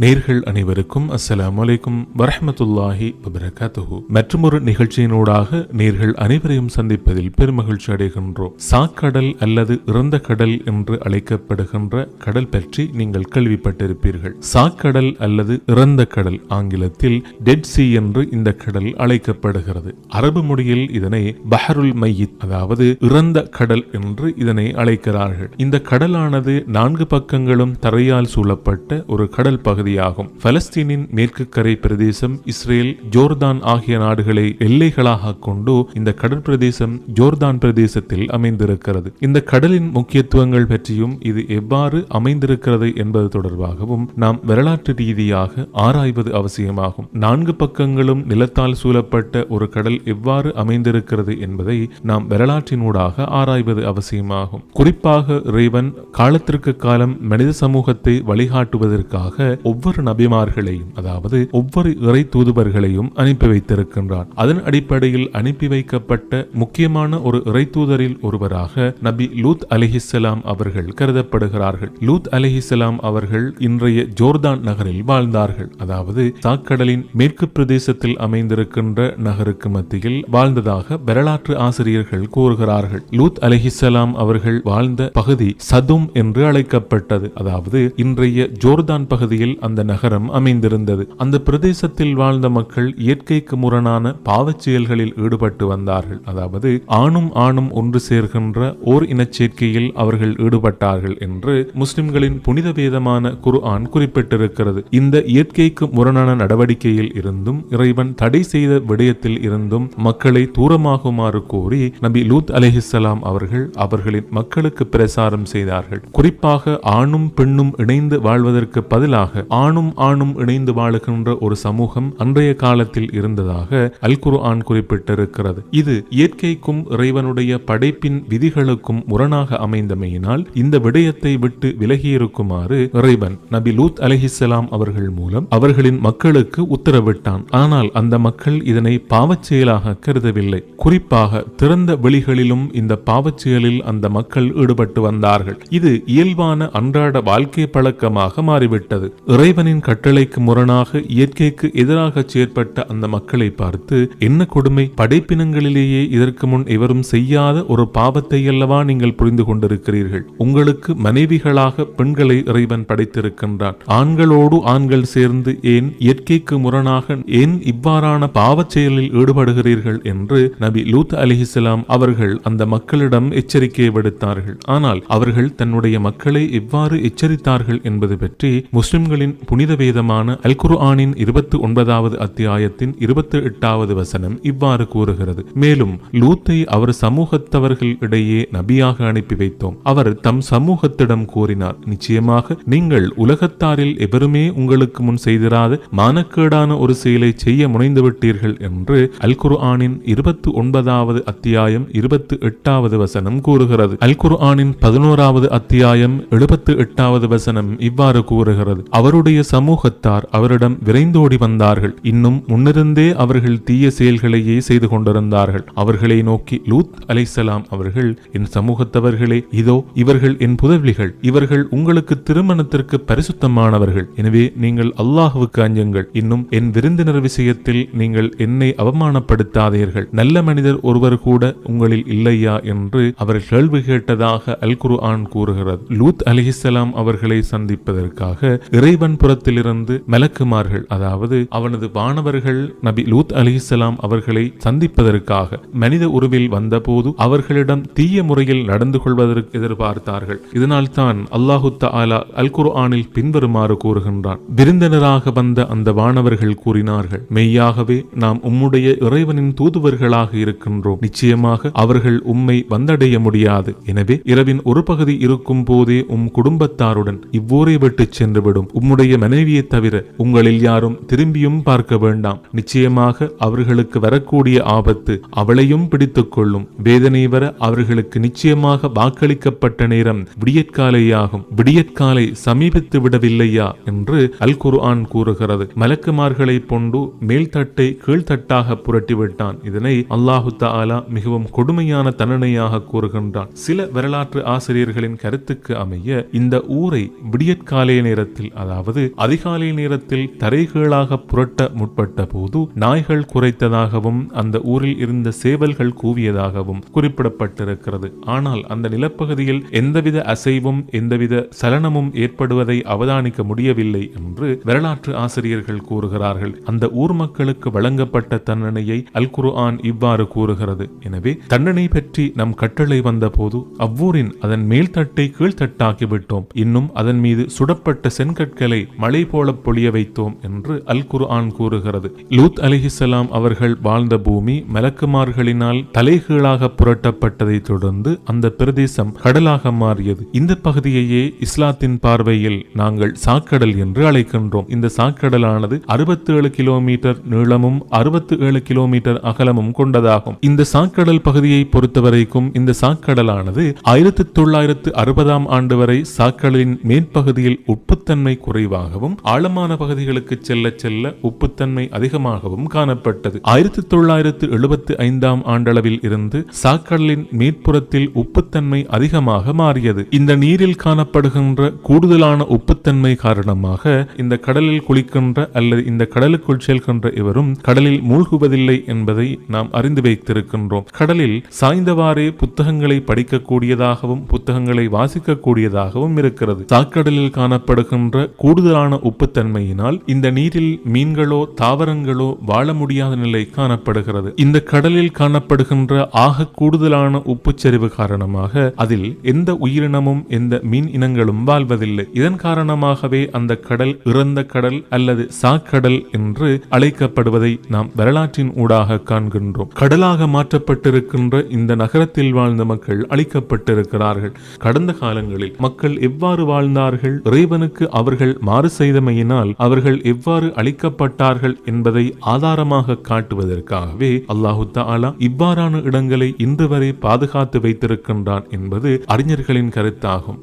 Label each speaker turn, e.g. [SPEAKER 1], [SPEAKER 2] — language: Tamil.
[SPEAKER 1] நேர்கள் அனைவருக்கும் அஸ்ஸலாம் வலைக்கும் வரஹ்மத்துல்லாஹி வபரகாத்துஹு. மற்றொரு நிகழ்ச்சியினூடாக நேர்கள் அனைவரையும் சந்திப்பதில் பெருமகிழ்ச்சி அடைகின்றோம். சாக்கடல் அல்லது இறந்த கடல் என்று அழைக்கப்படுகின்ற கடல் பற்றி நீங்கள் கேள்விப்பட்டிருப்பீர்கள். சாக்கடல் அல்லது இறந்த கடல் ஆங்கிலத்தில் டெட் சி என்று இந்த கடல் அழைக்கப்படுகிறது. அரபு மொழியில் இதனை பஹருல் மையித் அதாவது இறந்த கடல் என்று இதனை அழைக்கிறார்கள். இந்த கடலானது நான்கு பக்கங்களும் தரையால் சூழப்பட்ட ஒரு கடல் பகுதியாகும் பலஸ்தீனின் மேற்கு கரை பிரதேசம் இஸ்ரேல் ஜோர்தான் ஆகிய நாடுகளை எல்லைகளாக கொண்டு இந்த கடற்பிரதேசம் ஜோர்தான் பிரதேசத்தில் அமைந்திருக்கிறது. இந்த கடலின் முக்கியத்துவங்கள் பற்றியும் இது எவ்வாறு அமைந்திருக்கிறது என்பது தொடர்பாகவும் நாம் வரலாற்று ரீதியாக ஆராய்வது அவசியமாகும். நான்கு பக்கங்களும் நிலத்தால் சூழப்பட்ட ஒரு கடல் எவ்வாறு அமைந்திருக்கிறது என்பதை நாம் வரலாற்றினூடாக ஆராய்வது அவசியமாகும். குறிப்பாக ரேவன் காலத்திற்கு காலம் மனித சமூகத்தை வழிகாட்டுவதற்காக ஒவ்வொரு நபிமார்களையும் அதாவது ஒவ்வொரு இறை தூதுவர்களையும் அனுப்பி வைத்திருக்கின்றார் அதன் அடிப்படையில் அனுப்பி வைக்கப்பட்ட முக்கியமான ஒரு இறை தூதரில் ஒருவராக நபி லூத் அலிஹிஸ்லாம் அவர்கள் கருதப்படுகிறார்கள். லூத் அலிஹிஸ்லாம் அவர்கள் இன்றைய ஜோர்தான் நகரில் வாழ்ந்தார்கள். அதாவது சாக்கடலின் மேற்கு பிரதேசத்தில் அமைந்திருக்கின்ற நகருக்கு மத்தியில் வாழ்ந்ததாக வரலாற்று ஆசிரியர்கள் கூறுகிறார்கள். லூத் அலிஹிசலாம் அவர்கள் வாழ்ந்த பகுதி சதும் என்று அழைக்கப்பட்டது. அதாவது இன்றைய ஜோர்தான் பகுதியில் அந்த நகரம் அமைந்திருந்தது. அந்த பிரதேசத்தில் வாழ்ந்த மக்கள் இயற்கைக்கு முரணான பாவச் செயல்களில் ஈடுபட்டு வந்தார்கள். அதாவது ஆணும் ஆணும் ஒன்று சேர்கின்ற ஓர் இனச்சேர்க்கையில் அவர்கள் ஈடுபட்டார்கள் என்று முஸ்லிம்களின் புனித வேதமான குர்ஆன் குறிப்பிட்டிருக்கிறது. இந்த இயற்கைக்கு முரணான நடவடிக்கையில் இருந்தும் இறைவன் தடை செய்த விடயத்தில் இருந்தும் மக்களை தூரமாகுமாறு கோரி நபி லூத் அலிஹிசலாம் அவர்கள் அவர்களின் மக்களுக்கு பிரசாரம் செய்தார்கள். குறிப்பாக ஆணும் பெண்ணும் இணைந்து வாழ்வதற்கு பதிலாக ஆணும் ஆணும் இணைந்து வாழுகின்ற ஒரு சமூகம் அன்றைய காலத்தில் இருந்ததாக அல் குர்ஆன் குறிப்பிட்டிருக்கிறது. இது இயற்கைக்கும் இறைவனுடைய படைப்பின் விதிகளுக்கும் முரணாக அமைந்தமையினால் இந்த விடயத்தை விட்டு விலகியிருக்குமாறு இறைவன் நபி லூத் அலஹிசலாம் அவர்கள் மூலம் அவர்களின் மக்களுக்கு உத்தரவிட்டான். ஆனால் அந்த மக்கள் இதனை பாவச்செயலாக கருதவில்லை. குறிப்பாக திறந்த வெளிகளிலும் இந்த பாவச்செயலில் அந்த மக்கள் ஈடுபட்டு வந்தார்கள். இது இயல்பான அன்றாட வாழ்க்கை பழக்கமாக மாறிவிட்டது. இறைவனின் கட்டளைக்கு முரணாக இயற்கைக்கு எதிராக செயற்பட்ட அந்த மக்களை பார்த்து என்ன கொடுமை? படைப்பினங்களிலேயே இதற்கு முன் எவரும் செய்யாத ஒரு பாவத்தை அல்லவா நீங்கள் புரிந்து கொண்டிருக்கிறீர்கள்? உங்களுக்கு மனைவிகளாக பெண்களை இறைவன் படைத்திருக்கின்றான். ஆண்களோடு ஆண்கள் சேர்ந்து ஏன் இயற்கைக்கு முரணாக ஏன் இவ்வாறான பாவச் செயலில் ஈடுபடுகிறீர்கள்? என்று நபி லூத் அலிஹிஸ்லாம் அவர்கள் அந்த மக்களிடம் எச்சரிக்கை விடுத்தார்கள். ஆனால் அவர்கள் தன்னுடைய மக்களை எவ்வாறு எச்சரித்தார்கள் என்பது பற்றி முஸ்லிம்களின் புனித வேதமான அல் குர்ஆனின் இருபத்தி ஒன்பதாவது அத்தியாயத்தின் இருபத்தி எட்டாவது வசனம் இவ்வாறு கூறுகிறது. மேலும் லூத்தை அவர் சமூகத்தவர்கள் இடையே நபியாக அனுப்பி வைத்தோம். அவர் தம் சமூகத்திடம் கூறினார் நிச்சயமாக நீங்கள் உலகத்தாரில் எவருமே உங்களுக்கு முன் செய்திராத மானக்கேடான ஒரு செயலை செய்ய முனைந்துவிட்டீர்கள் என்று அல் குர்ஆனின் இருபத்தி ஒன்பதாவது அத்தியாயம் இருபத்தி எட்டாவது வசனம் கூறுகிறது. அல் குர்ஆனின் பதினோராவது அத்தியாயம் எழுபத்து எட்டாவது வசனம் இவ்வாறு கூறுகிறது அவர் அவருடைய சமூகத்தார் அவரிடம் விரைந்தோடி வந்தார்கள். இன்னும் முன்னிருந்தே அவர்கள் தீய செயல்களையே செய்து கொண்டிருந்தார்கள். அவர்களை நோக்கி லூத் அலைசலாம் அவர்கள் என் சமூகத்தவர்களே இதோ இவர்கள் என் புதவிகள் இவர்கள் உங்களுக்கு திருமணத்திற்கு பரிசுத்தமானவர்கள். எனவே நீங்கள் அல்லாஹுவுக்கு அஞ்சுங்கள். இன்னும் என் விருந்தினர் விஷயத்தில் நீங்கள் என்னை அவமானப்படுத்தாதீர்கள். நல்ல மனிதர் ஒருவர் கூட உங்களில் இல்லையா? என்று அவர் கேள்வி கேட்டதாக அல் குர்ஆன் கூறுகிறது. லூத் அலிஹிசலாம் அவர்களை சந்திப்பதற்காக இறைவன் புறத்திலிருந்து மலக்குமார்கள் அதாவது அவனது வானவர்கள் நபி லூத் அலிசலாம் அவர்களை சந்திப்பதற்காக மனித உருவில் வந்தபோது அவர்களிடம் தீய முறையில் நடந்து கொள்வதற்கு எதிர்பார்த்தார்கள். இதனால் தான் அல்லாஹு தாலா அல் குர்ஆனில் பின்வருமாறு கூறுகின்றான். விருந்தினராக வந்த அந்த வானவர்கள் கூறினார்கள் மெய்யாகவே நாம் உம்முடைய இறைவனின் தூதுவர்களாக இருக்கின்றோம். நிச்சயமாக அவர்கள் உம்மை வந்தடைய முடியாது. எனவே இரவின் ஒரு பகுதி இருக்கும் போதே உம் குடும்பத்தாருடன் இவ்வூரை விட்டு சென்றுவிடும். உம்முடைய மனைவியை தவிர உங்களில் யாரும் திரும்பியும் பார்க்க வேண்டாம். நிச்சயமாக அவர்களுக்கு வரக்கூடிய ஆபத்து அவளையும் பிடித்துக் கொள்ளும். வேதனை வர அவர்களுக்கு நிச்சயமாக வாக்களிக்கப்பட்ட நேரம் விடியற்காலையாகும். விடியற்காலை சமீபித்து விடவில்லையா என்று அல் குர்ஆன் கூறுகிறது மலக்குமார்களை பொண்டு மேல்தட்டை கீழ்த்தட்டாக புரட்டிவிட்டான். இதனை அல்லாஹு தாலா மிகவும் கொடுமையான தண்டனையாக கூறுகின்றான். சில வரலாற்று ஆசிரியர்களின் கருத்துக்கு அமைய இந்த ஊரை விடியற்காலை நேரத்தில் அதாவது அதாவது அதிகாலை நேரத்தில் தரைகீழாக புரட்ட முற்பட்ட போது நாய்கள் குறைத்ததாகவும் அந்த ஊரில் இருந்த சேவல்கள் கூவியதாகவும் குறிப்பிடப்பட்டிருக்கிறது. ஆனால் அந்த நிலப்பகுதியில் எந்தவித அசைவும் எந்தவித சலனமும் ஏற்படுவதை அவதானிக்க முடியவில்லை என்று வரலாற்று ஆசிரியர்கள் கூறுகிறார்கள். அந்த ஊர் மக்களுக்கு வழங்கப்பட்ட தண்டனையை அல் குர்ஆன் இவ்வாறு கூறுகிறது. எனவே தண்டனை பற்றி நம் கட்டளை வந்தபோது அவ்வூரின் அதன் மேல்தட்டை கீழ்த்தட்டாக்கி விட்டோம். இன்னும் அதன் மீது சுடப்பட்ட செங்கற்களை மழை போல பொழிய வைத்தோம் என்று அல் குர்ஆன் கூறுகிறது. லூத் அலிஹிசலாம் அவர்கள் வாழ்ந்த பூமி மலக்குமார்களினால் தலைகீழாக புரட்டப்பட்டதை தொடர்ந்து அந்த பிரதேசம் கடலாக மாறியது. இந்த பகுதியையே இஸ்லாத்தின் பார்வையில் நாங்கள் சாக்கடல் என்று அழைக்கின்றோம். இந்த சாக்கடலானது அறுபத்தி ஏழு கிலோமீட்டர் நீளமும் அறுபத்தி ஏழு கிலோமீட்டர் அகலமும் கொண்டதாகும். இந்த சாக்கடல் பகுதியை பொறுத்தவரைக்கும் இந்த சாக்கடலானது ஆயிரத்தி தொள்ளாயிரத்து அறுபதாம் ஆண்டு வரை சாக்கடலின் மேற்பகுதியில் உப்புத்தன்மை குறைவாகவும் ஆழமான பகுதிகளுக்கு செல்ல செல்ல உப்புத்தன்மை அதிகமாகவும் காணப்பட்டது. ஆயிரத்தி தொள்ளாயிரத்து எழுபத்தி ஐந்தாம் ஆண்டளவில் இருந்து சாக்கடலின் மேற்புறத்தில் உப்புத்தன்மை அதிகமாக மாறியது. இந்த நீரில் காணப்படுகின்ற கூடுதலான உப்புத்தன்மை காரணமாக இந்த கடலில் குளிக்கின்ற அல்லது இந்த கடலுக்குள் செல்கின்ற இவரும் கடலில் மூழ்குவதில்லை என்பதை நாம் அறிந்து வைத்திருக்கின்றோம். கடலில் சாய்ந்தவாறே புத்தகங்களை படிக்கக்கூடியதாகவும் புத்தகங்களை வாசிக்கக்கூடியதாகவும் இருக்கிறது. சாக்கடலில் காணப்படுகின்ற கூடுதலான உப்புத்தன்மையினால் இந்த நீரில் மீன்களோ தாவரங்களோ வாழ முடியாத நிலை காணப்படுகிறது. இந்த கடலில் காணப்படுகின்ற ஆக கூடுதலான உப்புச்சரிவு காரணமாக அதில் எந்த உயிரினமும் எந்த மீன் இனங்களும் வாழ்வதில்லை. இதன் காரணமாகவே அந்த கடல் இறந்த கடல் அல்லது சாக்கடல் என்று அழைக்கப்படுவதை நாம் வரலாற்றின் ஊடாக காண்கின்றோம். கடலாக மாற்றப்பட்டிருக்கின்ற இந்த நகரத்தில் வாழ்ந்த மக்கள் அழிக்கப்பட்டிருக்கிறார்கள். கடந்த காலங்களில் மக்கள் எவ்வாறு வாழ்ந்தார்கள்? இறைவனுக்கு அவர்கள் மாறு செய்தமையினால் அவர்கள் எவ்வாறு அழிக்கப்பட்டார்கள் என்பதை ஆதாரமாக காட்டுவதற்காகவே அல்லாஹு தாலா இவ்வாறான இடங்களை இன்று வரை பாதுகாத்து வைத்திருக்கின்றான் என்பது அறிஞர்களின் கருத்தாகும்.